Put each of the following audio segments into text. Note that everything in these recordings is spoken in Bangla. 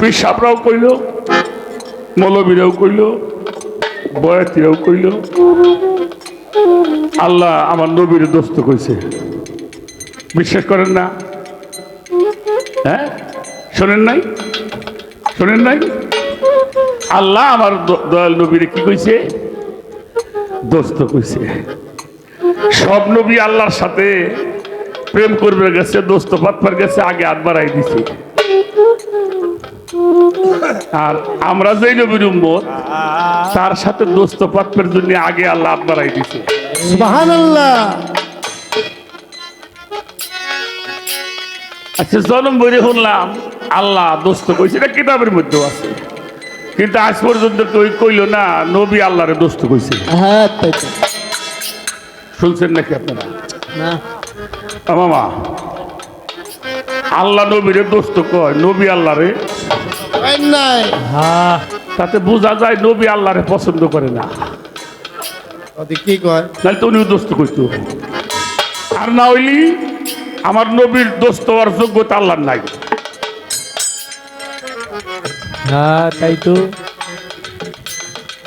পেশাবরাও কইল, মৌলবীরাও কইল, বয়াতিরাও কইল। আল্লাহ আমার নবীর দোস্ত কইছে। বিশ্বাস করেন না? হ্যাঁ? শোনেন নাই? শোনেন নাই? আল্লাহ আমার দয়াল নবীর কি কইছে? দোস্ত কইছে। সব নবী আল্লাহর সাথে প্রেম করবে গেছে, দোস্ত পাতবার গেছে, আগে হাত বাড়াই দিছে। আর আমরা যেই নবীর উম্মত তার সাথে দোস্ত পাতবার জন্য আগে আল্লাহ বাড়াই দিছে। সুবহানাল্লাহ। আচ্ছা জন্ম বইরে শুনলাম আল্লাহ দোস্ত কইছে এটা কিতাবের মধ্যেও আছে। কিন্তু আজ পর্যন্ত কেউ কইল না নবী আল্লাহরে দোস্ত কইছে। হ্যাঁ শুনছেন নাকি আপনারা? না। মামা আল্লাহ নবীরে দোস্ত কয় নবী আল্লাহরে নাই। হ্যাঁ তাতে বোঝা যায় নবী আল্লাহরে পছন্দ করে না। কি কয়? তো দোস্ত করতো আর না হইলি আমার নবীর দোস্ত হওয়ার যোগ্যতা আল্লাহর নাই। হ্যাঁ তাই তো।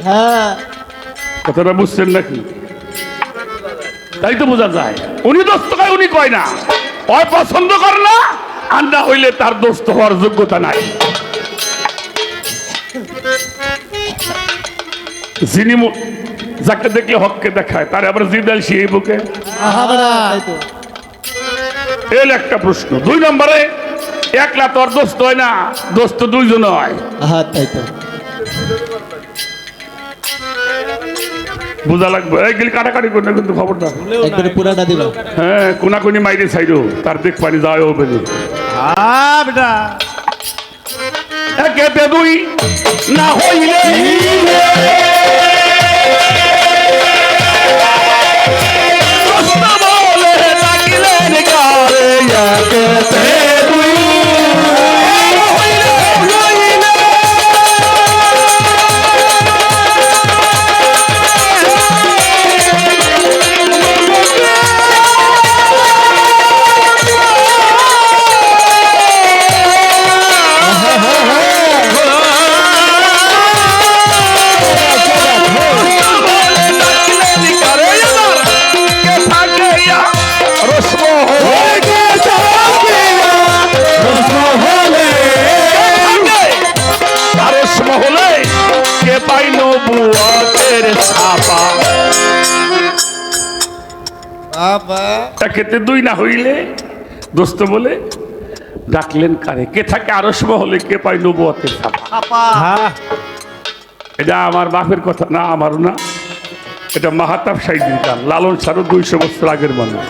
হ্যাঁ। কথাটা বুঝছেন নাকি? তাই তো বোঝা যায়। উনি দোস্ত কয় উনি কয় না। ওই পছন্দ করে না আর না হইলে তার দোস্ত হওয়ার যোগ্যতা নাই। যিনি মু- যাকে দেখলে হককে দেখায় তার আবার জিদাল বুকে আহাবড়া তাই তো এল একটা প্রশ্ন। দুই নম্বরে একলা তোর দোস্ত হয় না দোস্ত দুইজন হয়। তাই তো। বোঝা লাগবে? এইগুলি কাটাকাটি করে না কিন্তু খবরটা একবারে পুরাটা দিল হ্যাঁ কোনাকুনি মাইরে ছাইরো তার দেখ পানি যায় হবে না। হ্যাঁ বেটা। একেতে দুই না হইলে একেতে বাবা একেতে দুই না হইলে? দোস্ত বলে ডাকলেন কারে? কে থাকে আরস মহলে কে পাই নবুয়াতের ছাপা? হ্যাঁ। এটা আমার বাপের কথা না আমারও না। এটা মাহাতাব সাইদিন গান লালন সারও দুইশো বছর আগের মানুষ।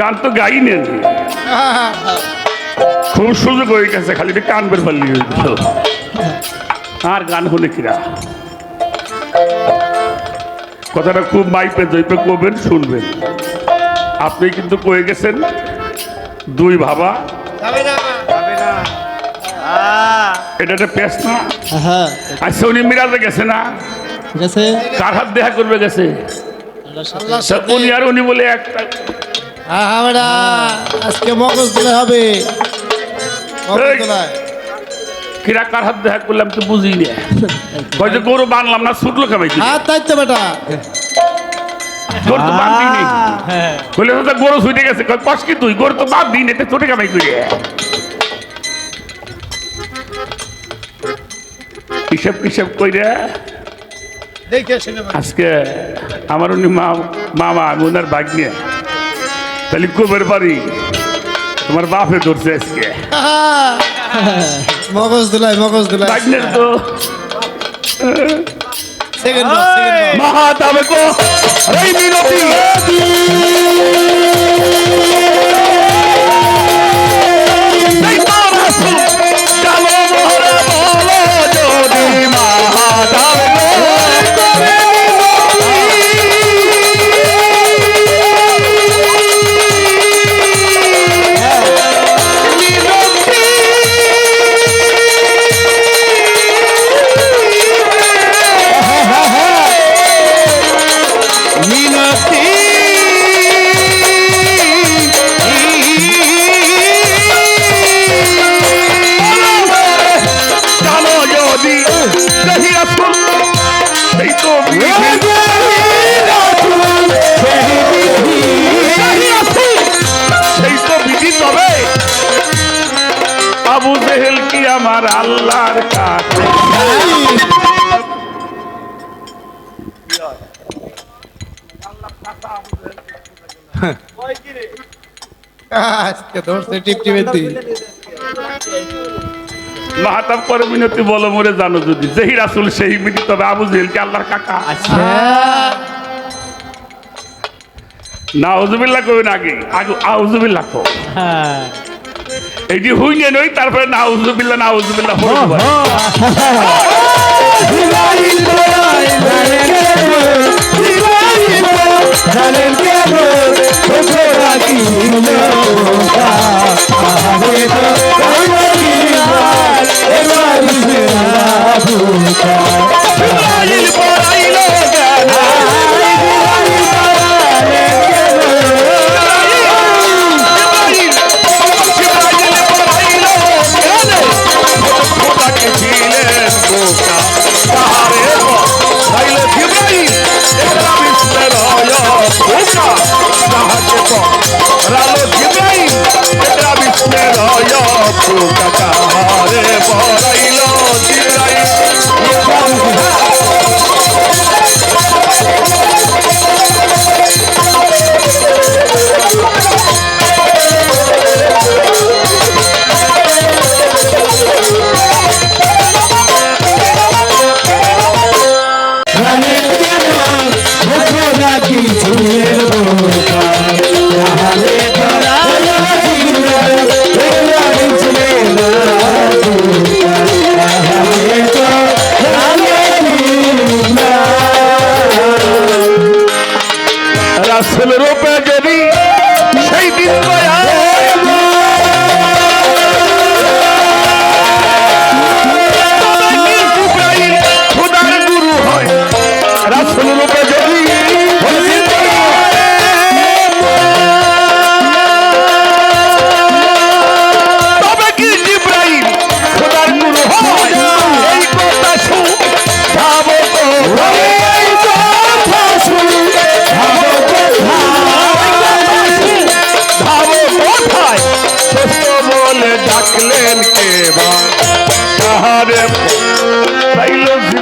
গান তো গাই নেন। খুব সুযোগ হয়ে গেছে খালি কান বের পারলি হয়ে। আর গান হলে কিরা? কথাটা খুব মাইপে জৈপে করবেন শুনবেন। আপনি কিন্তু কয়ে গেছেন দুই ভাবা। এটা একটা পেশ না? হ্যাঁ আচ্ছা উনি মিরাজে গেছে না? আছে কার হাত দেখা করবে গেছে? উনি আর উনি বলে একটা আজকে মগজ দিলে হবে। কিরা কার হাত দেখা করলাম তো বুঝি না কয় যে গরু বানলাম না ছুটলো খাবাই হ্যাঁ তাই তো বেটা গরু তো বাদ দিই নেই হ্যাঁ বলে তো গরু ছুটে গেছে কয় কস কি তুই গরু তো বাদ দিই নেই ছোটে খাবাই করে হিসাব কিসাব কইরা দেখে শুনে আজকে আমার উনি মা মামা আমি ওনার ভাগ নিয়ে তাহলে কবের বাড়ি তোমার বাপে ধরছে আজকে মগজ দিলাই মগজ দিলাই। ভাগ্নের তো। সেকেন্ড সেকেন্ড মহাতাবে কো। এই মিনতি এই তার হাসু, কালো আবু জেহেল কি আমার আল্লাহর কাছে? আজকে ধরছে টিপ টিপের দিন মাহাতাব করে মিনতি বলো মরে জানো যদি। যেই রাসুল সেই মিনি তবে আবু জেহেল কি আল্লাহর কাকা? নাউজুবিল্লাহ কইন আগে। আগে আউজুবিল্লাহ কো হ্যাঁ। এটি হুইনে নই তারপরে না উজুবিল্লা পড়ে দেবো।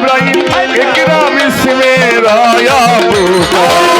পাইল জিব্রাইল একরা রায়া বুকা